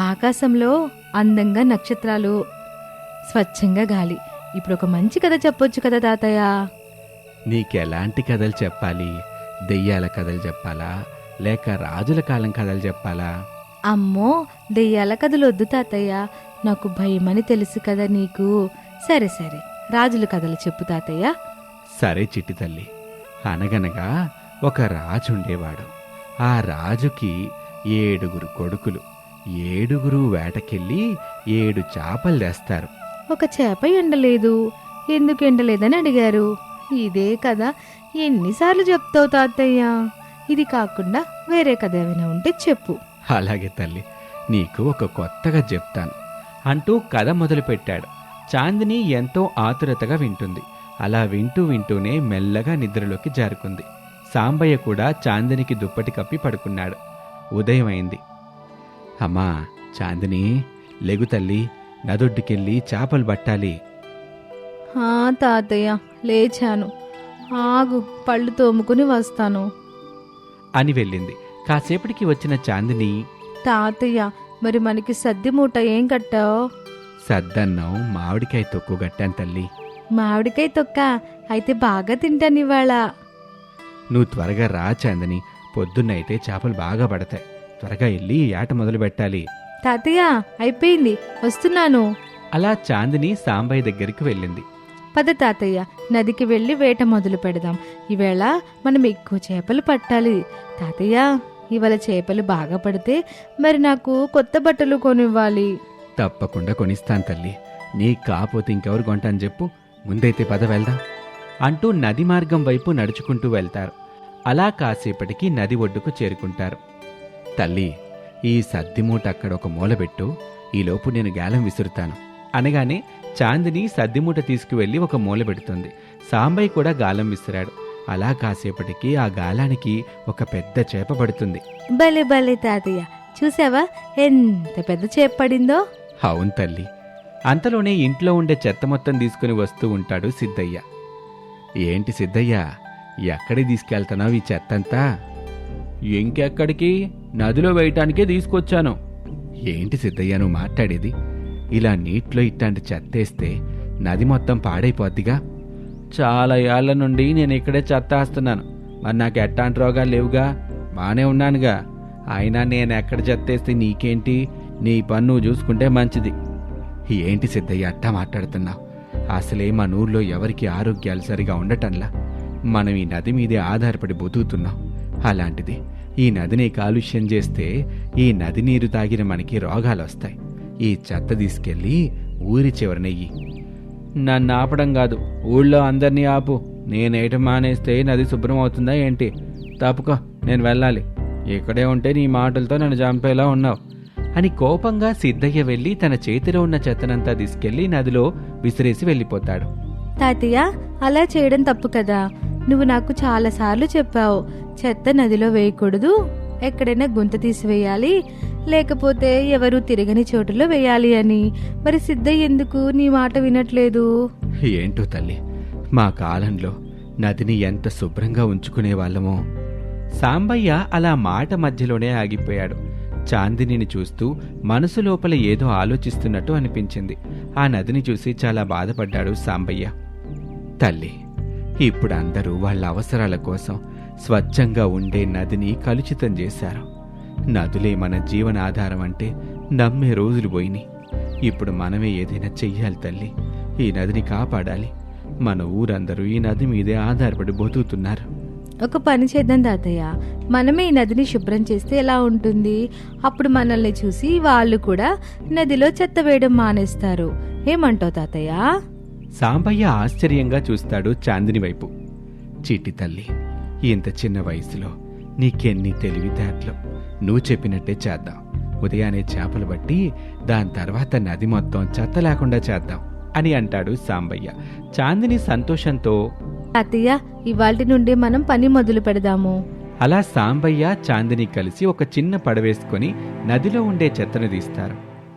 ఆకాశంలో అందంగా నక్షత్రాలు స్వచ్ఛంగా గాలి. ఇప్పుడు ఒక మంచి కథ చెప్పొచ్చు కదా తాతయ్య? నీకెలాంటి కథలు చెప్పాలి? దెయ్యాల కథలు చెప్పాలా? లేక రాజుల కాలం కథలు చెప్పాలా? అమ్మో దెయ్యాల కథలు వద్దు తాతయ్య. నాకు భయమని తెలుసు కదా నీకు. సరే సరే. రాజుల కథలు చెప్పు తాతయ్య. సరే చిట్టి తల్లి. అనగనగా ఒక రాజు ఉండేవాడు ఆ రాజుకి ఏడుగురు కొడుకులు. ఏడుగురు వేటకెళ్ళి ఏడు చేపలు తెస్తారు. ఒక చేప ఎండలేదు. ఎందుకు ఎండలేదని అడిగారు. ఇదే కదా ఎన్నిసార్లు చెప్తావు తాతయ్య? ఇది కాకుండా వేరే కథ ఏమైనా ఉంటే చెప్పు. అలాగే తల్లి నీకు ఒక కొత్తగా చెప్తాను. అంటూ కథ మొదలుపెట్టాడు. చాందిని ఎంతో ఆతురతగా వింటుంది. అలా వింటూ వింటూనే మెల్లగా నిద్రలోకి జారుకుంది. సాంబయ్య కూడా చాందినికి దుప్పటి కప్పి పడుకున్నాడు. ఉదయం అయింది అమ్మా చాందిని లెగు తల్లి నదొడ్డుకెళ్ళి చేపలు పట్టాలి. తాతయ్య లేచాను. ఆగు పళ్ళు తోముకుని వస్తాను. అని వెళ్ళింది. కాసేపటికి వచ్చిన చాందిని తాతయ్య మరి మనకి సద్ది మూట ఏం కట్టావు? సద్దన్నం మామిడికాయ తొక్కు గట్టాను తల్లి. మామిడికాయ తొక్క? అయితే బాగా తింటాను ఇవాళ. నువ్వు త్వరగా రా చాందని పొద్దున్నైతే చేపలు బాగా పడతాయి. త్వరగా వెళ్ళి ఆట మొదలు పెట్టాలి. తాతయ్య అయిపోయింది. వస్తున్నాను. అలా చాందిని సాంబయ్య దగ్గరికి వెళ్ళింది. పద తాతయ్య నదికి వెళ్ళి వేట మొదలు పెడదాం. ఈవేళ మనం ఎక్కువ చేపలు పట్టాలి. తాతయ్య ఇవాళ చేపలు బాగా పడితే మరి నాకు కొత్త బట్టలు కొనివ్వాలి. తప్పకుండా కొనిస్తాను తల్లి. నీ కాపోతే ఇంకెవరు కొంటాను చెప్పు. ముందైతే పద వెళ్దాం. అంటూ నది మార్గం వైపు నడుచుకుంటూ వెళ్తారు. అలా కాసేపటికి నది ఒడ్డుకు చేరుకుంటారు. తల్లి ఈ సద్దిమూట అక్కడ ఒక మూల పెట్టు ఈలోపు నేను గాలం విసురుతాను. అనగానే చాందిని సద్దిమూట తీసుకువెళ్ళి ఒక మూల పెడుతుంది. సాంబయ్య కూడా గాలం విసిరాడు. అలా కాసేపటికి ఆ గాలానికి ఒక పెద్ద చేప పడుతుంది. భలే భలే తాతయ్య. చూసావా? ఎంత పెద్ద చేప పడిందో. అవును తల్లి. అంతలోనే ఇంట్లో ఉండే చెత్త మొత్తం తీసుకుని వస్తూ ఉంటాడు సిద్ధయ్య. ఏంటి సిద్ధయ్య? ఎక్కడికి తీసుకెళ్తున్నావు ఈ చెత్తంతా? ఇంకెక్కడికి? నదిలో వేయటానికే తీసుకొచ్చాను. ఏంటి సిద్ధయ్య నువ్వు మాట్లాడేది? ఇలా నీటిలో ఇట్లాంటి చెత్తేస్తే నది మొత్తం పాడైపోద్దిగా? చాలా ఏళ్ళ నుండి నేను ఇక్కడే చెత్త వేస్తున్నాను. మరి నాకు ఎట్టాంటి రోగాలు లేవుగా? బానే ఉన్నానుగా. అయినా నేను ఎక్కడ చెత్తేస్తే నీకేంటి? నీ పని నువ్వు చూసుకుంటే మంచిది. ఏంటి సిద్ధయ్య అట్టా మాట్లాడుతున్నావు? అసలే మన ఊర్లో ఎవరికి ఆరోగ్యాలు సరిగా ఉండటంలా? మనం ఈ నది మీదే ఆధారపడి బతుకుతున్నాం. అలాంటిది ఈ నదిని కాలుష్యం చేస్తే ఈ నది నీరు తాగిన మనకి రోగాలు వస్తాయి ఈ చెత్త తీసుకెళ్ళి ఊరి చివరనెయ్యి నన్ను ఆపడం కాదు ఊళ్ళో అందరినీ ఆపు. నేనేయటం మానేస్తే నది శుభ్రం అవుతుందా ఏంటి? తప్పుకో నేను వెళ్ళాలి. ఇక్కడే ఉంటే నీ మాటలతో నన్ను చంపేలా ఉన్నావు. అని కోపంగా సిద్ధయ్య వెళ్ళి తన చేతిలో ఉన్న చెత్తనంతా తీసుకెళ్ళి నదిలో విసిరేసి వెళ్ళిపోతాడు. తాతయ్య అలా చేయడం తప్పు కదా. నువ్వు నాకు చాలాసార్లు చెప్పావు చెత్త నదిలో వేయకూడదు ఎక్కడైనా గుంత తీసివేయాలి లేకపోతే ఎవరు తిరగని చోటులో వేయాలి అని. మరి సిద్ధయ్య ఎందుకు నీ మాట వినట్లేదు? ఏంటో తల్లి మా కాలంలో నదిని ఎంత శుభ్రంగా ఉంచుకునే వాళ్ళమో. సాంబయ్య అలా మాట మధ్యలోనే ఆగిపోయాడు. చాందినిని చూస్తూ మనసు లోపల ఏదో ఆలోచిస్తున్నట్టు అనిపించింది. ఆ నదిని చూసి చాలా బాధపడ్డాడు సాంబయ్య. తల్లి ఇప్పుడు అందరూ వాళ్ళ అవసరాల కోసం స్వచ్ఛంగా ఉండే నదిని కలుషితం చేశారు. నదులే మన జీవనాధారం అంటే నమ్మే రోజులు పోయినాయి. ఇప్పుడు మనమే ఏదైనా చెయ్యాలి తల్లి. ఈ నదిని కాపాడాలి. మన ఊరందరూ ఈ నది మీదే ఆధారపడి బతుకుతున్నారు. ఒక పని చేద్దాం తాతయ్య. మనమే ఈ నదిని శుభ్రం చేస్తే ఎలా ఉంటుంది? అప్పుడు మనల్ని చూసి వాళ్ళు కూడా నదిలో చెత్త వేయడం మానేస్తారు. ఏమంటావు తాతయ్య? సాంబయ్య ఆశ్చర్యంగా చూస్తాడు చాందిని వైపు. చిట్టి తల్లి ఇంత చిన్న వయసులో నీకెన్ని తెలివితేటలు? నువ్వు చెప్పినట్టే చేద్దాం. ఉదయాన్నే చేపలు బట్టి దాని తర్వాత నది మొత్తం చెత్త లేకుండా చేద్దాం అని అంటాడు సాంబయ్య. చాందిని సంతోషంతో తాతయ్య ఇవాల్టి నుండి మనం పని మొదలు పెడదాము. అలా సాంబయ్య చాందిని కలిసి ఒక చిన్న పడవేసుకొని నదిలో ఉండే చెత్తను తీస్తారు.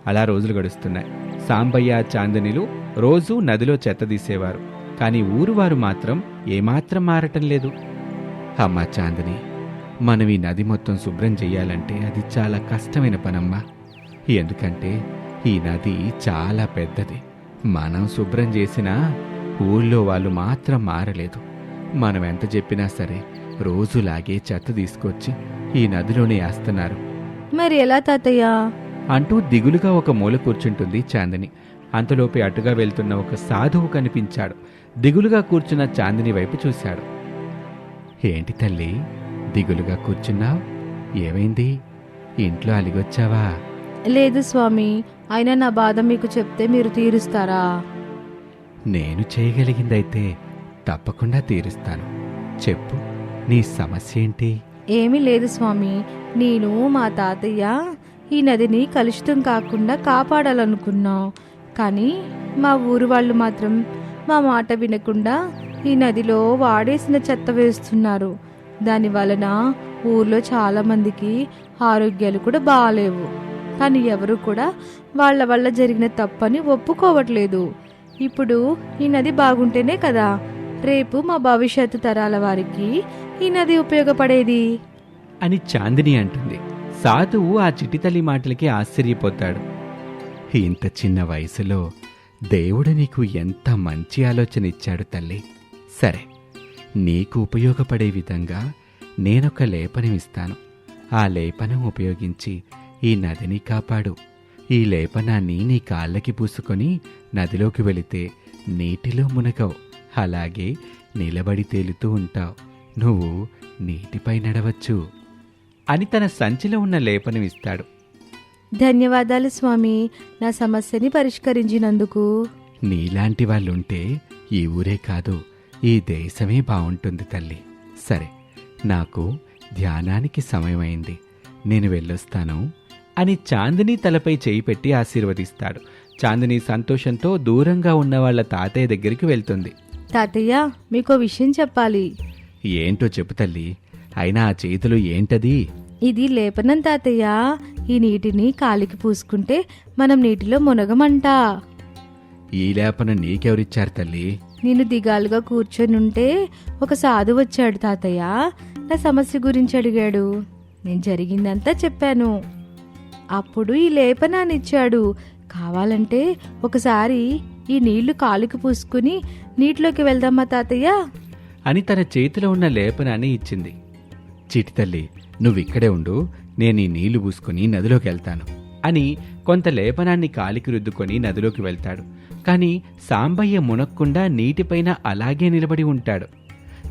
అలా రోజులు గడుస్తున్నాయి. సాంబయ్య చాందనిలు రోజూ నదిలో చెత్త తీసేవారు కానీ ఊరువారు మాత్రం ఏమాత్రం మారటం లేదు. అమ్మా చాందని మనం ఈ నది మొత్తం శుభ్రం చెయ్యాలంటే అది చాలా కష్టమైన పనమ్మా. ఎందుకంటే ఈ నది చాలా పెద్దది. మనం శుభ్రం చేసినా ఊళ్ళో వాళ్ళు మాత్రం మారలేదు. మనం ఎంత చెప్పినా సరే రోజులాగే చెత్త తీసుకొచ్చి ఈ నదిలోనే వేస్తున్నారు. మరి ఎలా తాతయ్య? అంటూ దిగులుగా ఒక మూల కూర్చుంటుంది చాందిని. అంతలోపే అటుగా వెళ్తున్న ఒక సాధువు కనిపించాడు. దిగులుగా కూర్చున్న చాందిని వైపు చూశాడు. ఏంటి తల్లి దిగులుగా కూర్చున్నావు? ఏమైంది? ఇంట్లో అలిగొచ్చావా? లేదు స్వామి అయినా నా బాధ మీకు చెప్తే మీరు తీరుస్తారా? నేను చేయగలిగిందైతే తప్పకుండా తీరుస్తాను. చెప్పు నీ సమస్య ఏంటి? ఏమీ లేదు స్వామి నేను మా తాతయ్య ఈ నదిని కలుషితం కాకుండా కాపాడాలనుకున్నాం. కానీ మా ఊరు వాళ్ళు మాత్రం మా మాట వినకుండా ఈ నదిలో వాడేసిన చెత్త వేస్తున్నారు. దాని వలన ఊర్లో చాలా మందికి ఆరోగ్యాలు కూడా బాగాలేవు. కానీ ఎవరు కూడా వాళ్ళ వల్ల జరిగిన తప్పని ఒప్పుకోవట్లేదు. ఇప్పుడు ఈ నది బాగుంటేనే కదా? రేపు మా భవిష్యత్తు తరాల వారికి ఈ నది ఉపయోగపడేది? అని చాందిని అంటుంది. సాధువు ఆ చిటితల్లి మాటలకి ఆశ్చర్యపోతాడు. ఇంత చిన్న వయసులో దేవుడు నీకు ఎంత మంచి ఆలోచన ఇచ్చాడు తల్లి. సరే నీకు ఉపయోగపడే విధంగా నేనొక లేపనం ఇస్తాను ఆ లేపనం ఉపయోగించి ఈ నదిని కాపాడు. ఈ లేపనాన్ని నీ కాళ్ళకి పూసుకొని నదిలోకి వెళితే నీటిలో మునగవు. అలాగే నిలబడి తేలుతూ ఉంటావు. నువ్వు నీటిపై నడవచ్చు. అని తన సంచిలో ఉన్న లేపనం ఇస్తాడు. ధన్యవాదాలు స్వామి. నా సమస్యని పరిష్కరించినందుకు. నీలాంటి వాళ్ళుంటే ఈ ఊరే కాదు ఈ దేశమే బాగుంటుంది తల్లి. సరే నాకు ధ్యానానికి సమయమైంది. నేను వెళ్ళొస్తాను అని చాందిని తలపై చేయి పెట్టి ఆశీర్వదిస్తాడు. చాందిని సంతోషంతో దూరంగా ఉన్న వాళ్ళ తాతయ్య దగ్గరికి వెళ్తుంది. తాతయ్య మీకో విషయం చెప్పాలి. ఏంటో చెప్పు తల్లి. అయినా ఆ చేతులు ఏంటది? ఇది లేపనం తాతయ్య. ఈ నీటిని కాలికి పూసుకుంటే మనం నీటిలో మునగమంట. ఈ లేపన నీకెవరిచ్చారు తల్లి? నేను దిగాలుగా కూర్చొనుంటే ఒక సాధు వచ్చాడు తాతయ్య. నా సమస్య గురించి అడిగాడు. నేను జరిగిందంతా చెప్పాను. అప్పుడు ఈ లేపనాన్ని ఇచ్చాడు కావాలంటే ఒకసారి ఈ నీళ్ళు కాలుకి పూసుకుని నీటిలోకి వెళ్దామా తాతయ్య? అని తన చేతిలో ఉన్న లేపనాన్ని ఇచ్చింది. చిటితల్లి నువ్విక్కడే ఉండు నేను ఈ నీళ్ళు పూసుకుని నదిలోకి వెళ్తాను అని కొంత లేపనాన్ని కాలికి రుద్దుకొని నదిలోకి వెళ్తాడు. కాని సాంబయ్య మునక్కుండా నీటిపైన అలాగే నిలబడి ఉంటాడు.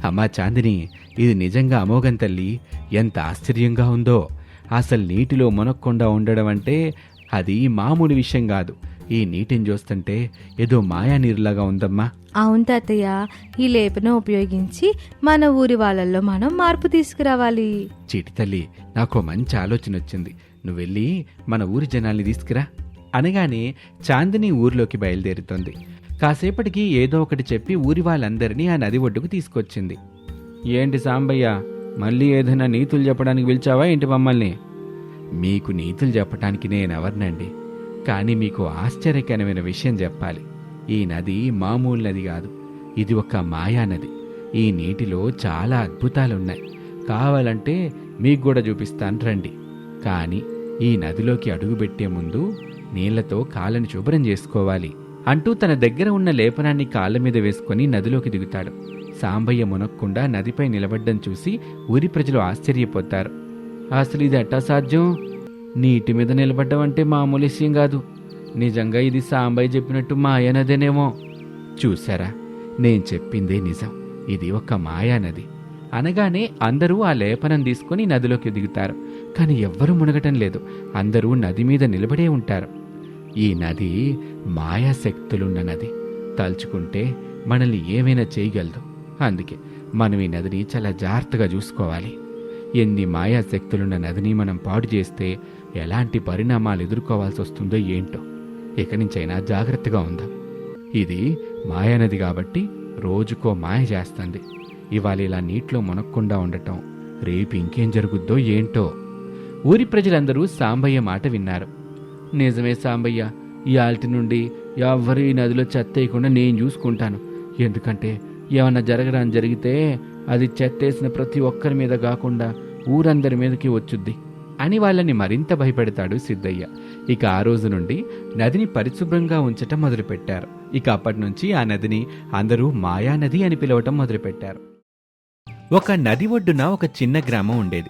అమ్మా చాందిని ఇది నిజంగా అమోఘం తల్లి. ఎంత ఆశ్చర్యంగా ఉందో. అసలు నీటిలో మునక్కుండా ఉండడం అంటే అది మామూలు విషయం కాదు. ఈ నీటిని చూస్తుంటే ఏదో మాయా నీరులాగా ఉందమ్మా. అవును తాతయ్య ఈ లేపనం ఉపయోగించి మన ఊరి వాళ్ళల్లో మనం మార్పు తీసుకురావాలి. చీటి తల్లి నాకు మంచి ఆలోచన వచ్చింది. నువ్వు వెళ్ళి మన ఊరి జనాల్ని తీసుకురా. అనగానే చాందిని ఊర్లోకి బయలుదేరుతోంది. కాసేపటికి ఏదో ఒకటి చెప్పి ఊరి వాళ్ళందరినీ ఆ నది ఒడ్డుకు తీసుకొచ్చింది. ఏంటి సాంబయ్య మళ్ళీ ఏదైనా నీతులు చెప్పడానికి పిలిచావా ఏంటి మమ్మల్ని? మీకు నీతులు చెప్పడానికి నేనెవరినండి? కానీ మీకు ఆశ్చర్యకరమైన విషయం చెప్పాలి. ఈ నది మామూలు నది కాదు. ఇది ఒక మాయా నది. ఈ నీటిలో చాలా అద్భుతాలున్నాయి. కావాలంటే మీకు కూడా చూపిస్తాను రండి. కానీ ఈ నదిలోకి అడుగుపెట్టే ముందు నీళ్ళతో కాళ్ళని శుభ్రం చేసుకోవాలి అంటూ తన దగ్గర ఉన్న లేపనాన్ని కాళ్ళ మీద వేసుకొని నదిలోకి దిగుతాడు. సాంబయ్య మునక్కుండా నదిపై నిలబడ్డం చూసి ఊరి ప్రజలు ఆశ్చర్యపోతారు. అసలు ఇది ఎట్టా సాధ్యం? నీటి మీద నిలబడ్డం అంటే మామూలు విషయం కాదు. నిజంగా ఇది సాంబయ్య చెప్పినట్టు మాయానదేనేమో. చూసారా నేను చెప్పిందే నిజం. ఇది ఒక మాయానది అనగానే అందరూ ఆ లేపనం తీసుకుని నదిలోకి దిగుతారు. కానీ ఎవ్వరూ మునగటం లేదు. అందరూ నది మీద నిలబడే ఉంటారు. ఈ నది మాయాశక్తులున్న నది. తలుచుకుంటే మనల్ని ఏమైనా చేయగలదు. అందుకే మనం ఈ నదిని చాలా జాగ్రత్తగా చూసుకోవాలి. ఎన్ని మాయాశక్తులున్న నదిని మనం పాడు చేస్తే ఎలాంటి పరిణామాలు ఎదుర్కోవాల్సి వస్తుందో ఏంటో. ఇక నుంచైనా జాగ్రత్తగా ఉందాం. ఇది మాయానది కాబట్టి రోజుకో మాయ చేస్తుంది. ఇవాళ ఇలా నీటిలో మునక్కుండా ఉండటం రేపు ఇంకేం జరుగుద్దో ఏంటో. ఊరి ప్రజలందరూ సాంబయ్య మాట విన్నారు. నిజమే సాంబయ్య ఇవాల్టి నుండి ఎవరు ఈ నదిలో చెత్త వేయకుండా నేను చూసుకుంటాను. ఎందుకంటే ఏమన్నా జరగడం జరిగితే అది చెత్తేసిన ప్రతి ఒక్కరి మీద కాకుండా ఊరందరి మీదకి వచ్చుద్ది. అని వాళ్ళని మరింత భయపెడతాడు సిద్ధయ్య. ఇక ఆ రోజు నుండి నదిని పరిశుభ్రంగా ఉంచటం మొదలుపెట్టారు. ఇక అప్పటి నుంచి ఆ నదిని అందరూ మాయానది అని పిలవటం మొదలుపెట్టారు. ఒక నది ఒడ్డున ఒక చిన్న గ్రామం ఉండేది.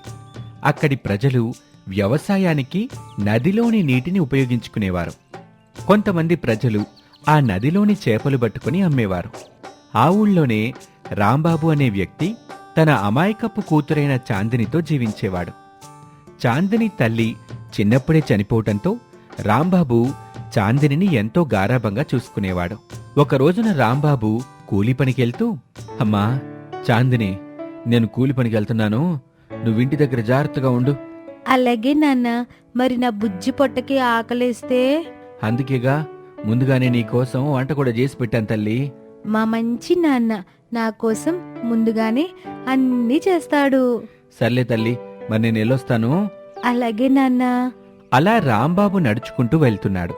అక్కడి ప్రజలు వ్యవసాయానికి నదిలోని నీటిని ఉపయోగించుకునేవారు. కొంతమంది ప్రజలు ఆ నదిలోని చేపలు పట్టుకుని అమ్మేవారు. ఆ ఊళ్ళోనే రాంబాబు అనే వ్యక్తి తన అమాయకపు కూతురైన చాందినితో జీవించేవాడు. చాందిని తల్లి చిన్నప్పుడే చనిపోవటంతో రాంబాబు చాందినిని ఎంతో గారాబంగా చూసుకునేవాడు. ఒక రోజున రాంబాబు కూలి పనికెళ్తూ అమ్మా చాందిని నేను కూలి పనికి వెళ్తున్నాను. నువ్వింటి దగ్గర జాగ్రత్తగా ఉండు. అలాగే నాన్న మరి నా బుజ్జి పొట్టకి ఆకలేస్తే? అందుకేగా ముందుగానే నీ కోసం వంట కూడా చేసి పెట్టాను తల్లి. మా మంచి నాన్న నా కోసం ముందుగానే అన్నీ చేస్తాడు. సర్లే తల్లి మరి నేను వెళ్ళొస్తాను అలాగే నాన్న. అలా రాంబాబు నడుచుకుంటూ వెళ్తున్నాడు.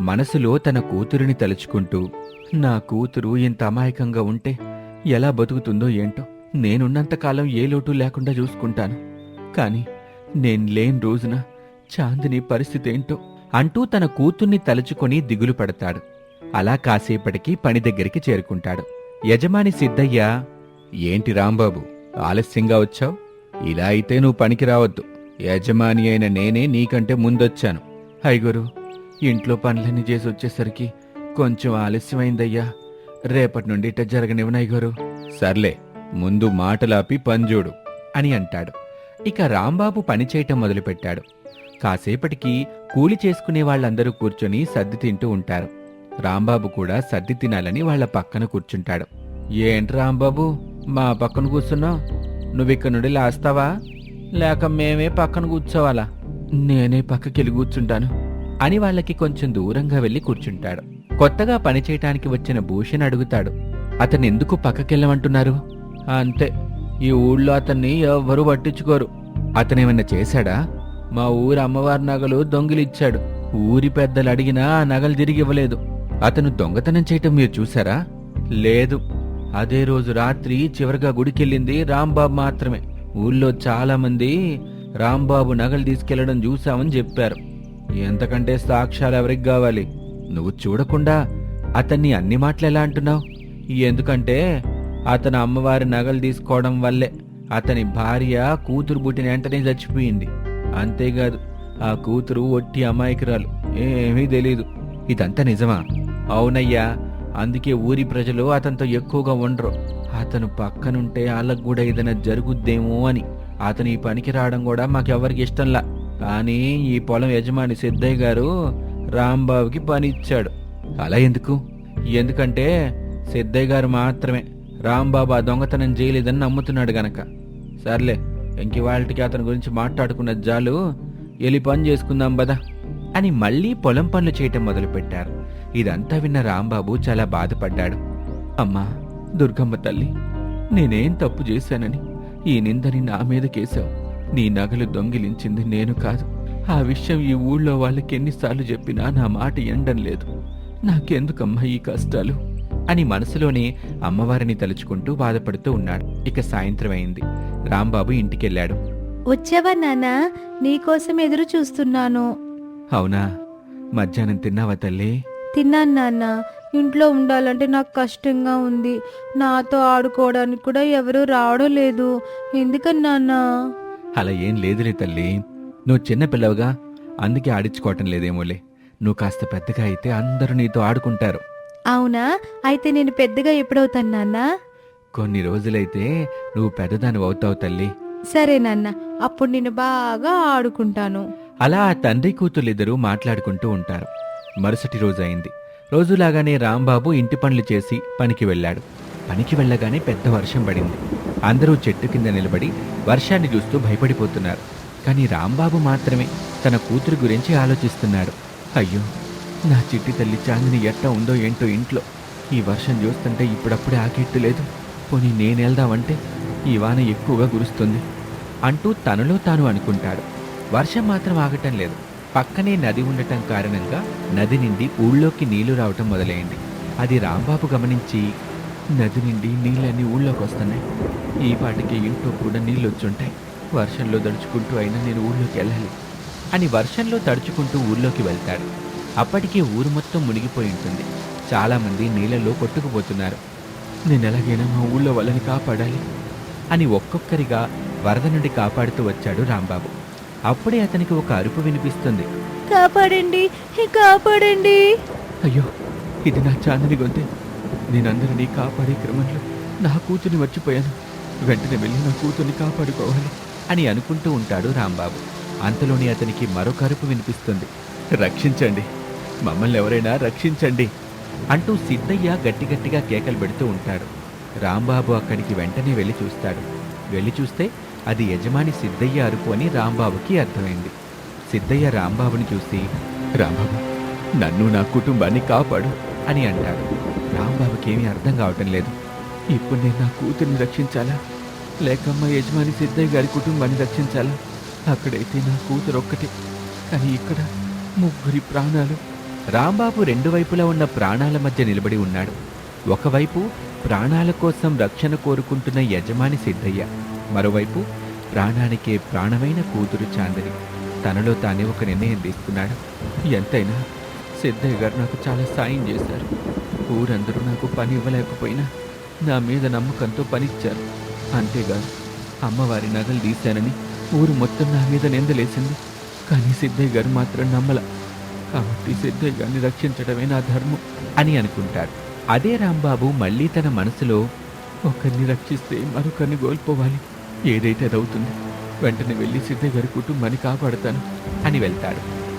మనసులో తన కూతురిని తలుచుకుంటూ నా కూతురు ఇంత అమాయకంగా ఉంటే ఎలా బతుకుతుందో ఏంటో నేనున్నంతకాలం ఏ లోటు లేకుండా చూసుకుంటాను. కాని నేను లేని రోజున చాందిని పరిస్థితి ఏంటో అంటూ తన కూతుర్ని తలుచుకొని దిగులు పడతాడు. అలా కాసేపటికి పని దగ్గరికి చేరుకుంటాడు. యజమాని సిద్ధయ్య ఏంటి రాంబాబు ఆలస్యంగా వచ్చావు? ఇలా అయితే నువ్వు పనికి రావద్దు. యజమాని అయిన నేనే నీకంటే ముందొచ్చాను. హైగురు ఇంట్లో పనులన్నీ చేసి వచ్చేసరికి కొంచెం ఆలస్యమైందయ్యా. రేపటి నుండి ఇట జరగనివ్వను అయ్యగారు సర్లే ముందు మాటలాపి పంజోడు అని అంటాడు. ఇక రాంబాబు పని చేయటం మొదలుపెట్టాడు. కాసేపటికి కూలి చేసుకునే వాళ్ళందరూ కూర్చొని సర్ది తింటూ ఉంటారు. రాంబాబు కూడా సర్ది తినాలని వాళ్ళ పక్కన కూర్చుంటాడు. ఏంటి రాంబాబు? మా పక్కన కూర్చున్నావు? నువ్విక్కడి నుండి లేస్తావా? లేక మేమే పక్కన కూర్చోవాలా? నేనే పక్కకెళ్ళి కూర్చుంటాను. అని వాళ్ళకి కొంచెం దూరంగా వెళ్ళి కూర్చుంటాడు. కొత్తగా పనిచేయటానికి వచ్చిన భూషణ్ అడుగుతాడు. అతను ఎందుకు పక్కకెళ్ళమంటున్నారు? అంతే ఈ ఊళ్ళో అతన్ని ఎవ్వరూ పట్టించుకోరు. అతనేమన్నా చేశాడా? మా ఊరు అమ్మవారి నగలు దొంగిలిచ్చాడు. ఊరి పెద్దలు అడిగినా ఆ నగలు తిరిగి ఇవ్వలేదు. అతను దొంగతనం చేయటం మీరు చూసారా లేదు. అదే రోజు రాత్రి చివరిగా గుడికెళ్ళింది రాంబాబు మాత్రమే. ఊళ్ళో చాలా మంది రాంబాబు నగలు తీసుకెళ్ళడం చూసామని చెప్పారు. ఎంతకంటే సాక్ష్యాలు ఎవరికి కావాలి? నువ్వు చూడకుండా అతన్ని అన్ని మాటలు ఎలా అంటున్నావు? ఎందుకంటే అతను అమ్మవారి నగలు తీసుకోవడం వల్లే అతని భార్య కూతురు పుట్టిన వెంటనే చచ్చిపోయింది. అంతేకాదు ఆ కూతురు ఒట్టి అమాయకురాలు. ఏమీ తెలీదు. ఇదంతా నిజమా? అవునయ్యా అందుకే ఊరి ప్రజలు అతనితో ఎక్కువగా ఉండరు. అతను పక్కనుంటే వాళ్ళకు కూడా ఏదైనా జరుగుద్దేమో అని. అతను ఈ పనికి రావడం కూడా మాకెవరికి ఇష్టంలా. కానీ ఈ పొలం యజమాని సిద్ధయ్య గారు రాంబాబుకి పని ఇచ్చాడు అలా ఎందుకు? ఎందుకంటే సిద్ధయ్య గారు మాత్రమే. రాంబాబు ఆ దొంగతనం చేయలేదని నమ్ముతున్నాడు గనక. సర్లే ఇంక వాళ్ళకి అతని గురించి మాట్లాడుకున్న జాలు వెళ్ళి పని చేసుకుందాం బదా అని మళ్ళీ పొలం పనులు చేయటం మొదలుపెట్టారు. ఇదంతా విన్న రాంబాబు చాలా బాధపడ్డాడు. అమ్మా దుర్గమ్మ తల్లి నేనేం తప్పు చేశానని ఈ నిందని నా మీద కేశావు. నీ నగలు దొంగిలించింది నేను కాదు. ఆ విషయం ఈ ఊళ్ళో వాళ్ళకి ఎన్నిసార్లు చెప్పినా నా మాట ఎండం లేదు. నాకెందుకమ్మా ఈ కష్టాలు? అని మనసులోనే అమ్మవారిని తలుచుకుంటూ బాధపడుతూ ఉన్నాడు. ఇక సాయంత్రం అయింది. రాంబాబు ఇంటికెళ్ళాడు. వచ్చావా నాన్న నీకోసం ఎదురు చూస్తున్నాను. అవునా? మధ్యాహ్నం తిన్నావా తల్లి? తిన్నాను నాన్న. ఇంట్లో ఉండాలంటే నాకు కష్టంగా ఉంది. నాతో ఆడుకోవడానికి కూడా ఎవరూ రావడం లేదు. ఎందుకని నాన్న? అలా ఏం లేదులే తల్లి. నువ్వు చిన్న పిల్లవుగా. అందుకే ఆడించుకోవటం లేదేమోలే. నువ్వు కాస్త పెద్దగా అయితే అందరూ నీతో ఆడుకుంటారు. అవునా? అయితే నేను పెద్దగా ఎప్పుడవుతాను నాన్న? కొన్ని రోజులైతే నువ్వు పెద్దదాని అవుతావు తల్లి. సరే నాన్న. అప్పుడు నేను బాగా ఆడుకుంటాను. అలా ఆ తండ్రి కూతుర్లిద్దరూ మాట్లాడుకుంటూ ఉంటారు. మరుసటి రోజు అయింది రోజులాగానే రాంబాబు ఇంటి పనులు చేసి పనికి వెళ్ళాడు. పనికి వెళ్ళగానే పెద్ద వర్షం పడింది. అందరూ చెట్టు కింద నిలబడి వర్షాన్ని చూస్తూ భయపడిపోతున్నారు. కానీ రాంబాబు మాత్రమే తన కూతురు గురించి ఆలోచిస్తున్నాడు. అయ్యో నా చిట్టి తల్లి చాందిని ఎట్లా ఉందో ఏంటో ఇంట్లో. ఈ వర్షం చూస్తుంటే ఇప్పుడప్పుడే ఆకెట్టు లేదు. పోనీ నేనెళ్దామంటే ఈ వాన ఎక్కువగా కురుస్తుంది అంటూ తనలో తాను అనుకుంటాడు. వర్షం మాత్రం ఆగటం లేదు. పక్కనే నది ఉండటం కారణంగా నది నిండి ఊళ్ళోకి నీళ్ళు రావటం మొదలైంది. అది రాంబాబు గమనించి నది నిండి నీళ్ళన్నీ ఊళ్ళోకి వస్తున్నాయి. ఈ పాటికి ఇంట్లో కూడా నీళ్ళు వచ్చుంటాయి వర్షంలో తడుచుకుంటూ అయినా నేను ఊళ్ళోకి వెళ్ళాలి అని వర్షంలో తడుచుకుంటూ ఊళ్ళోకి వెళ్తాడు. అప్పటికే ఊరు మొత్తం మునిగిపోయి ఉంటుంది. చాలామంది నీళ్ళలో కొట్టుకుపోతున్నారు. నేను ఎలాగైనా మా ఊళ్ళో వాళ్ళని కాపాడాలి అని ఒక్కొక్కరిగా వరద నుండి కాపాడుతూ వచ్చాడు రాంబాబు. అప్పుడే అతనికి ఒక అరుపు వినిపిస్తుంది. కాపాడండి కాపాడండి. అయ్యో ఇది నా చాందని గొంతే. నేనందరినీ కాపాడే క్రమంలో నా కూతుర్ని మర్చిపోయాను. వెంటనే వెళ్ళి నా కూతుర్ని కాపాడుకోవాలి అని అనుకుంటూ ఉంటాడు రాంబాబు. అంతలోనే అతనికి మరొక అరుపు వినిపిస్తుంది. రక్షించండి మమ్మల్ని ఎవరైనా రక్షించండి అంటూ సిద్ధయ్య గట్టి గట్టిగా కేకలు పెడుతూ ఉంటాడు. రాంబాబు అక్కడికి వెంటనే వెళ్ళి చూస్తాడు. వెళ్ళి చూస్తే అది యజమాని సిద్ధయ్య అరుపు అని రాంబాబుకి అర్థమైంది. సిద్ధయ్య రాంబాబుని చూసి రాంబాబు నన్ను నా కుటుంబాన్ని కాపాడు అని అంటాడు. రాంబాబుకి ఏమీ అర్థం కావటం లేదు. ఇప్పుడు నేను నా కూతుర్ని రక్షించాలా? లేకమ్మ యజమాని సిద్ధయ్య గారి కుటుంబాన్ని రక్షించాలా? అక్కడైతే నా కూతురు ఒక్కటే. కానీ ఇక్కడ ముగ్గురి ప్రాణాలు. రాంబాబు రెండు వైపులా ఉన్న ప్రాణాల మధ్య నిలబడి ఉన్నాడు. ఒకవైపు ప్రాణాల కోసం రక్షణ కోరుకుంటున్న యజమాని సిద్ధయ్య మరోవైపు ప్రాణానికే ప్రాణమైన కూతురు చాందని. తనలో తానే ఒక నిర్ణయం తీసుకున్నాడు. ఎంతైనా సిద్ధయ్య గారు నాకు చాలా సాయం చేశారు. ఊరందరూ నాకు పని ఇవ్వలేకపోయినా నా మీద నమ్మకంతో పనిచ్చారు. అంతేగాదు అమ్మవారి నగలు తీశానని ఊరు మొత్తం నా మీద నిందలేసింది. కానీ సిద్ధయ్య గారు మాత్రం నమ్మల. కాబట్టి సిద్ధయ్య గారిని రక్షించడమే నా ధర్మం అని అనుకుంటాడు అదే రాంబాబు మళ్ళీ తన మనసులో ఒకరిని రక్షిస్తే మరొకరిని కోల్పోవాలి. ఏదైతే అదవుతుంది వెంటనే వెళ్ళి సిద్ధయ్య గారి కుటుంబాన్ని కాపాడుతాను అని వెళ్తాడు.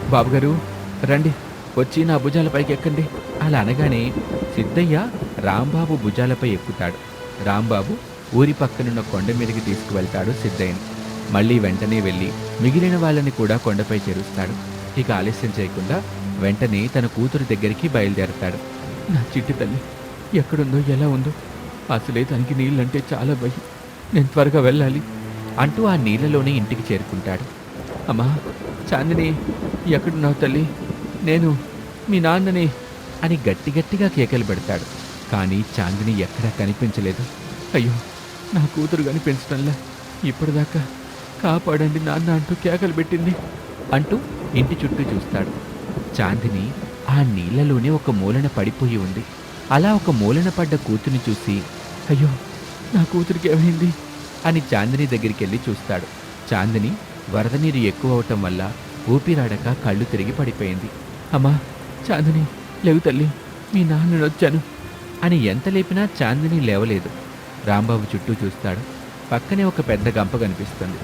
బాబుగారు రండి వచ్చి నా భుజాలపైకి ఎక్కండి. అలా అనగానే సిద్ధయ్య రాంబాబు భుజాలపై ఎక్కుతాడు. రాంబాబు ఊరి పక్కనున్న కొండ మీదకి తీసుకువెళ్తాడు సిద్ధయ్యని. మళ్ళీ వెంటనే వెళ్ళి మిగిలిన వాళ్ళని కూడా కొండపై చేరుస్తాడు. ఇక ఆలస్యం చేయకుండా వెంటనే తన కూతురు దగ్గరికి బయలుదేరతాడు. నా చిట్టి తల్లి ఎక్కడుందో ఎలా ఉందో. అసలే తనకి నీళ్ళంటే చాలా భయం. నేను త్వరగా వెళ్ళాలి అంటూ ఆ నీళ్ళలోనే ఇంటికి చేరుకుంటాడు. అమ్మా చాందిని ఎక్కడున్నావు తల్లి? నేను మీ నాన్నని అని గట్టి గట్టిగా కేకలు పెడతాడు. కానీ చాందిని ఎక్కడా కనిపించలేదు. అయ్యో నా కూతురు కనిపించడంలా ఇప్పటిదాకా కాపాడండి నాన్న అంటూ కేకలు పెట్టింది అంటూ ఇంటి చుట్టూ చూస్తాడు. చాందిని ఆ నీళ్ళలోనే ఒక మూలన పడిపోయి ఉంది. అలా ఒక మూలన పడ్డ కూతుని చూసి అయ్యో నా కూతురికి ఏమైంది? అని చాందిని దగ్గరికి వెళ్ళి చూస్తాడు. చాందిని వరద నీరు ఎక్కువ అవటం వల్ల ఊపిరాడక కళ్ళు తిరిగి పడిపోయింది. అమ్మా చాందిని లేవు తల్లి మీ నాన్నని వచ్చాను. అని ఎంత లేపినా చాందిని లేవలేదు. రాంబాబు చుట్టూ చూస్తాడు. పక్కనే ఒక పెద్ద గంప కనిపిస్తుంది.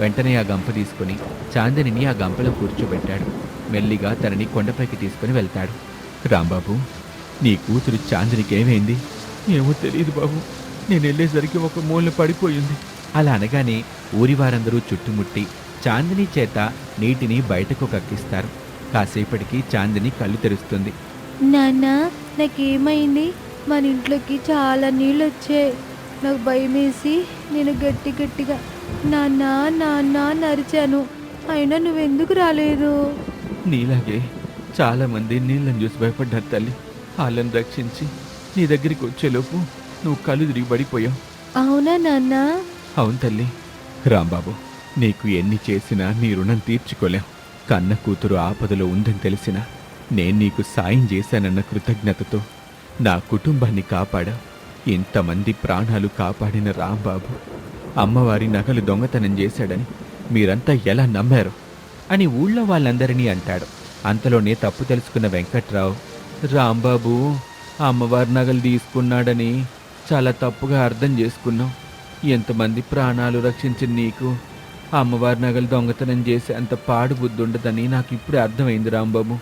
వెంటనే ఆ గంప తీసుకుని చాందినిని ఆ గంపలో కూర్చోబెట్టాడు. మెల్లిగా తనని కొండపైకి తీసుకుని వెళ్తాడు. రాంబాబు నీ కూతురు చాందినికి ఏమైంది ఏమో తెలియదు బాబు. నేను వెళ్ళేసరికి ఒక మూల పడిపోయింది. అలా అనగానే ఊరి వారందరూ చుట్టుముట్టి చాందిని చేత నీటిని బయటకు కక్కిస్తారు. కాసేపటికి చాందిని కళ్ళు తెరుస్తుంది. నాన్న నాకేమైంది? మన ఇంట్లోకి చాలా నీళ్ళు వచ్చాయి నాకు భయం వేసి నేను గట్టి గట్టిగా నాన్న నాన్న అని అరిచాను. అయినా నువ్వెందుకు రాలేదు? నీలాగే చాలా మంది నీళ్ళని చూసి భయపడ్డారు తల్లి. వాళ్ళని రక్షించి నీ దగ్గరికి వచ్చేలోపు నువ్వు కళ్ళు తిరిగి పడిపోయావు. అవునా నాన్న? అవును తల్లి. రాంబాబు నీకు ఎన్ని చేసినా నీ రుణం తీర్చుకోలేం. కన్న కూతురు ఆపదలో ఉందని తెలిసినా నేను నీకు సాయం చేశానన్న కృతజ్ఞతతో నా కుటుంబాన్ని కాపాడా. ఇంతమంది ప్రాణాలు కాపాడిన రాంబాబు అమ్మవారి నగలు దొంగతనం చేశాడని మీరంతా ఎలా నమ్మారు? అని ఊళ్ళో వాళ్ళందరినీ అంటాడు. అంతలోనే తప్పు తెలుసుకున్న వెంకట్రావు రాంబాబు అమ్మవారి నగలు తీసుకున్నాడని చాలా తప్పుగా అర్థం చేసుకున్నాం ఎంతమంది ప్రాణాలు రక్షించిన నీకు అమ్మవారి నగలు దొంగతనం చేసే అంత పాడు బుద్ధి ఉండదని నాకు ఇప్పుడే అర్థమైంది రాంబాబు.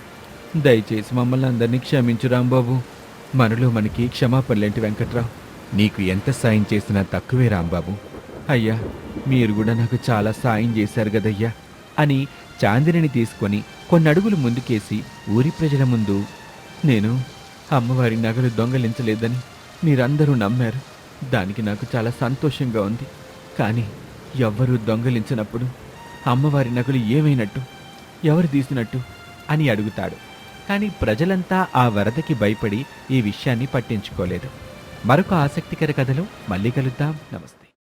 దయచేసి మమ్మల్ని అందరినీ క్షమించు రాంబాబు. మనలో మనకి క్షమాపణలేంటి వెంకట్రావు. నీకు ఎంత సాయం చేసినా తక్కువే రాంబాబు. అయ్యా మీరు కూడా నాకు చాలా సాయం చేశారు కదయ్యా అని చాందినిని తీసుకొని కొన్ని అడుగులు ముందుకేసి ఊరి ప్రజల ముందు నేను అమ్మవారి నగలు దొంగలించలేదని మీరందరూ నమ్మారు. దానికి నాకు చాలా సంతోషంగా ఉంది. కానీ ఎవ్వరూ దొంగలించినప్పుడు అమ్మవారి నగలు ఏమైనట్టు ఎవరు తీసినట్టు అని అడుగుతాడు. కానీ ప్రజలంతా ఆ వరదకి భయపడి ఈ విషయాన్ని పట్టించుకోలేదు. మరొక ఆసక్తికర కథలో మళ్ళీ కలుద్దాం. నమస్తే.